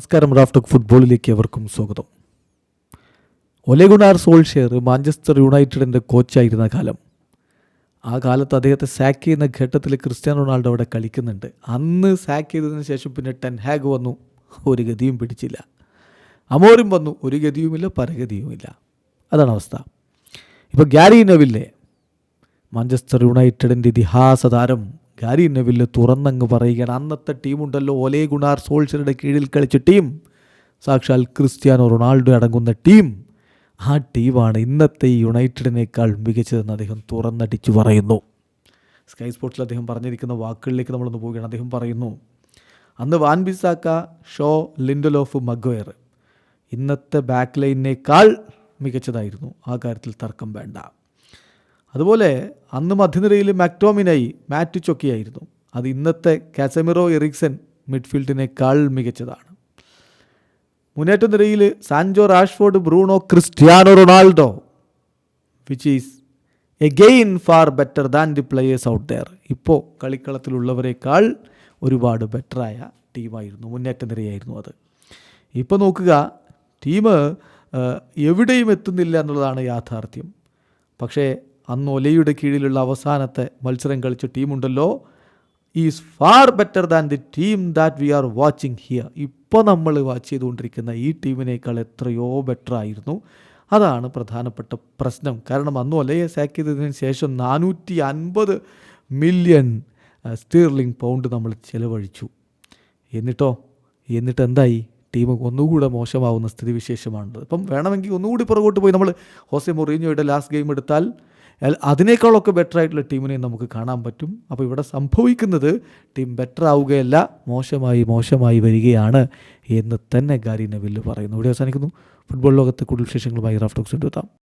നമസ്കാരം റാഫ്റ്റോക്ക് ഫുട്ബോളിലേക്ക് അവർക്കും സ്വാഗതം. ഒലെഗുണാർ സോൾഷെയർ മാഞ്ചസ്റ്റർ യുണൈറ്റഡിന്റെ കോച്ചായിരുന്ന കാലം. ആ കാലത്ത് അദ്ദേഹത്തെ സാക്ക് ചെയ്യുന്ന ഘട്ടത്തിൽ ക്രിസ്ത്യാനോ റൊണാൾഡോ അവിടെ കളിക്കുന്നുണ്ട്. അന്ന് സാക്ക് ചെയ്തതിന് ശേഷം പിന്നെ ടെൻ ഹാഗ് വന്നു ഒരു ഗതിയും പിടിച്ചില്ല. അമോരും വന്നു ഒരു ഗതിയുമില്ല പരഗതിയുമില്ല. അതാണ് അവസ്ഥ. ഇപ്പോൾ ഗ്യാരി നെവില്ലേ മാഞ്ചസ്റ്റർ യുണൈറ്റഡിന്റെ ഇതിഹാസ താരം ഗാരി നെവില്ല് തുറന്നങ്ങ് പറയുകയാണ്. അന്നത്തെ ടീമുണ്ടല്ലോ ഒലേ ഗുണാർ സോൾഷറുടെ കീഴിൽ കളിച്ച ടീം. സാക്ഷാൽ ക്രിസ്ത്യാനോ റൊണാൾഡോ അടങ്ങുന്ന ടീം. ആ ടീമാണ് ഇന്നത്തെ യുണൈറ്റഡിനേക്കാൾ മികച്ചതെന്ന് അദ്ദേഹം തുറന്നടിച്ചു പറയുന്നു. സ്കൈ സ്പോർട്സിൽ അദ്ദേഹം പറഞ്ഞിരിക്കുന്ന വാക്കുകളിലേക്ക് നമ്മളൊന്ന് പോവുകയാണ്. അദ്ദേഹം പറയുന്നു അന്ന് Wan Bissaka Shaw Lindelof Maguire ഇന്നത്തെ ബാക്ക് ലൈനേക്കാൾ മികച്ചതായിരുന്നു. ആ കാര്യത്തിൽ തർക്കം വേണ്ട. അതുപോലെ അന്ന് മധ്യനിരയിൽ മാക്ടോമിനായി മാറ്റ് ചൊക്കിയായിരുന്നു. അത് ഇന്നത്തെ കാസമിറോ എറിക്സൺ മിഡ്ഫീൽഡിനേക്കാൾ മികച്ചതാണ്. മുന്നേറ്റ നിരയിൽ Sancho Rashford Bruno Cristiano Ronaldo which is again far better than the players out there ഇപ്പോൾ കളിക്കളത്തിലുള്ളവരെക്കാൾ ഒരുപാട് ബെറ്ററായ ടീമായിരുന്നു. മുന്നേറ്റ നിരയായിരുന്നു അത്. ഇപ്പോൾ നോക്കുക ടീം എവിടെയും എത്തുന്നില്ല എന്നുള്ളതാണ് യാഥാർത്ഥ്യം. പക്ഷേ അന്ന് ഒലയുടെ കീഴിലുള്ള അവസാനത്തെ മത്സരം കളിച്ച ടീമുണ്ടല്ലോ. Is far better than the team that we are watching here ഇപ്പോൾ നമ്മൾ വാച്ച് ചെയ്തുകൊണ്ടിരിക്കുന്ന ഈ ടീമിനേക്കാൾ എത്രയോ ബെറ്റർ ആയിരുന്നു. അതാണ് പ്രധാനപ്പെട്ട പ്രശ്നം. കാരണം അന്ന് ഒലയെ സാക്ക് ചെയ്തതിന് ശേഷം നാനൂറ്റി അൻപത് മില്യൺ സ്റ്റീർലിംഗ് പൗണ്ട് നമ്മൾ ചിലവഴിച്ചു. എന്നിട്ടോ? എന്നിട്ട് എന്തായി? ടീം ഒന്നുകൂടെ മോശമാവുന്ന സ്ഥിതിവിശേഷമാണുള്ളത്. അപ്പം വേണമെങ്കിൽ ഒന്നുകൂടി പുറകോട്ട് പോയി. നമ്മൾ ഹോസെ മൊറീഞ്ഞോയുടെ ലാസ്റ്റ് ഗെയിം എടുത്താൽ അതിനേക്കാളൊക്കെ ബെറ്റർ ആയിട്ടുള്ള ടീമിനെ നമുക്ക് കാണാൻ പറ്റും. അപ്പോൾ ഇവിടെ സംഭവിക്കുന്നത് ടീം ബെറ്റർ ആവുകയല്ല മോശമായി മോശമായി വരികയാണ് എന്ന് തന്നെ ഗാരി നവിൽ പറയുന്നു. ഇവിടെ അവസാനിക്കുന്നു. ഫുട്ബോൾ ലോകത്തെ കൂടുതൽ വിശേഷങ്ങളുമായി റാഫ്റ്റോക്സ് എത്താം.